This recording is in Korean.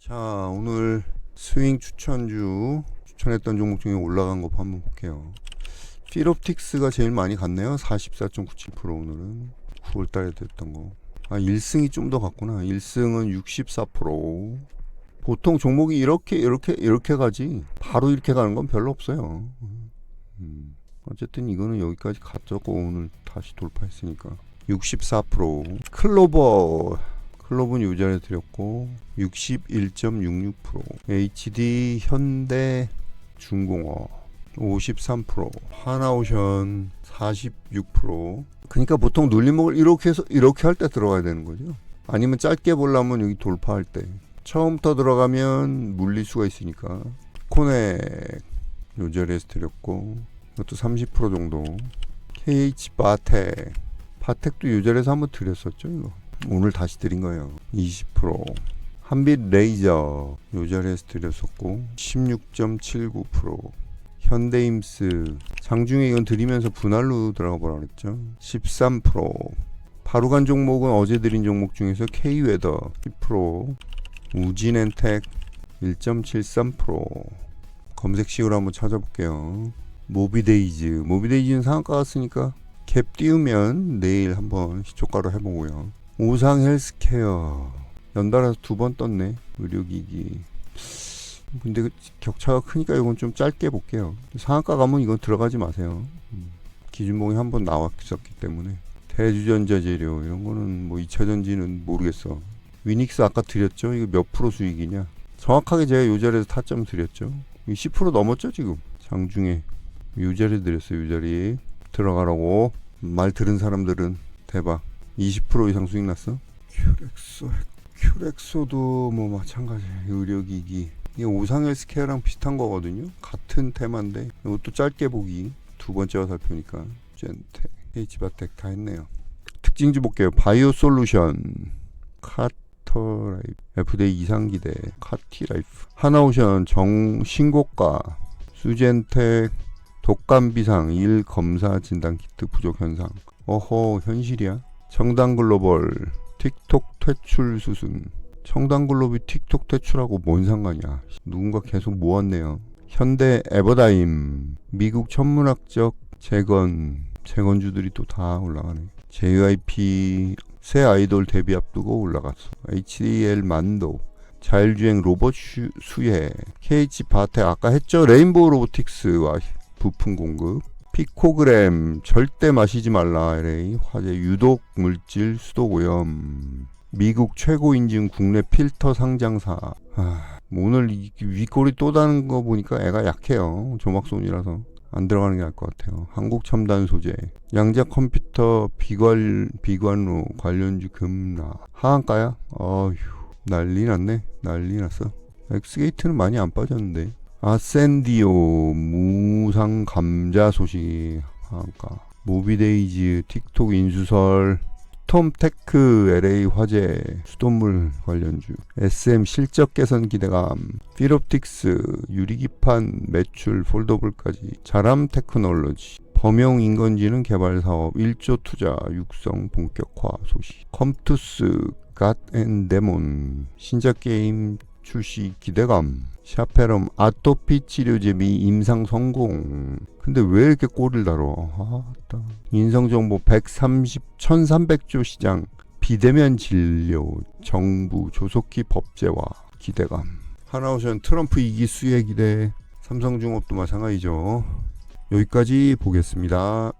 자 오늘 스윙 추천주 추천했던 종목 중에 올라간 거 한번 볼게요. 필옵틱스가 제일 많이 갔네요. 44.97% 오늘은 9월달에 됐던 거. 아 1승이 좀 더 갔구나. 1승은 64%. 보통 종목이 이렇게 이렇게 이렇게 가지 바로 이렇게 가는 건 별로 없어요. 음, 어쨌든 이거는 여기까지 갔었고 오늘 다시 돌파했으니까 64% 클로버 클로버는 요자에 드렸고 61.66% HD 현대 중공업 53% 하나오션 46% 그러니까 보통 눌림목을 이렇게 해서 이렇게 할 때 들어가야 되는 거죠? 아니면 짧게 보려면 여기 돌파할 때. 처음부터 들어가면 물릴 수가 있으니까. 코넥 요 자리에서 드렸고 이것도 30% 정도. KH 바텍. 바텍도 요 자리에서 한번 드렸었죠 이거 오늘 다시 드린 거예요. 20% 한빛 레이저. 요 자리에서 드렸었고 16.79% 현대임스. 장중에 이건 드리면서 분할로 들어가 보라 그랬죠. 13% 바로 간 종목은 어제 드린 종목 중에서 K웨더 10% 우진엔텍 1.73% 검색식으로 한번 찾아볼게요. 모비데이즈. 모비데이즈는 상한가 갔으니까 갭 띄우면 내일 한번 시초가로 해보고요 오상 헬스케어. 연달아서 두 번 떴네 의료기기. 근데 그 격차가 크니까 이건 좀 짧게 볼게요. 상한가 가면 이건 들어가지 마세요. 음, 기준봉이 한 번 나왔었기 때문에. 대주전자 재료 이런 거는 뭐 2차전지는 모르겠어. 위닉스 아까 드렸죠? 이거 몇 프로 수익이냐? 정확하게 제가 요 자리에서 타점 드렸죠. 10% 넘었죠 지금? 장중에. 요 자리에 드렸어요 요 자리에 들어가라고. 말 들은 사람들은 대박 20% 이상 수익 났어? 큐렉소 큐렉소도 뭐 마찬가지 의료기기. 이게 오상헬 스케어랑 비슷한 거거든요. 같은 테마인데 이것도 짧게 보기. 두 번째와 살펴니까 젠텍 H바텍 다 했네요. 특징주 볼게요. 바이오 솔루션 카터라이프 FD 이상기대 카티라이프. 하나오션 정 신고가 수젠텍 독감 비상 1 검사 진단 키트 부족 현상. 어허 현실이야 청담 글로벌 틱톡 퇴출 수순. 청담 글로벌이 틱톡 퇴출하고 뭔 상관이야? 누군가 계속 모았네요. 현대 에버다임. 미국 천문학적 재건. 재건주들이 또 다 올라가네. JYP 새 아이돌 데뷔 앞두고 올라갔어. HDL 만도. 자율주행 로봇 슈, 수혜. KH 바텍 아까 했죠? 레인보우 로보틱스와 부품 공급 피코그램 절대 마시지 말라. LA 화재 유독 물질 수도 오염. 미국 최고 인증 국내 필터 상장사. 아, 뭐 오늘 이 윗골이 또 다는 거 보니까 애가 약해요. 조막손이라서. 안 들어가는 게 나을 것 같아요. 한국 첨단 소재. 양자 컴퓨터 비관 비관로 관련주 급락 하한가야? 어휴 난리 났네. 난리 났어. 엑스게이트는 많이 안 빠졌는데 아센디오 무상 감자 소식. 하한가 모비데이즈 틱톡 인수설 톰테크 LA 화재 수돗물 관련주 SM 실적 개선 기대감 필옵틱스 유리기판 매출 폴더블까지 자람 테크놀로지 범용 인건지능 개발 사업 1조 투자 육성 본격화 소식 컴투스 갓앤데몬 신작 게임 출시 기대감. 샤페럼 아토피 치료제 미 임상 성공. 근데 왜 이렇게 꼴을 다뤄 아, 따. 인성정보 130 1300조 시장. 비대면 진료. 정부 조속히 법제화. 기대감. 하나오션 트럼프 이기 수혜 기대. 삼성중업도 마찬가지죠. 여기까지 보겠습니다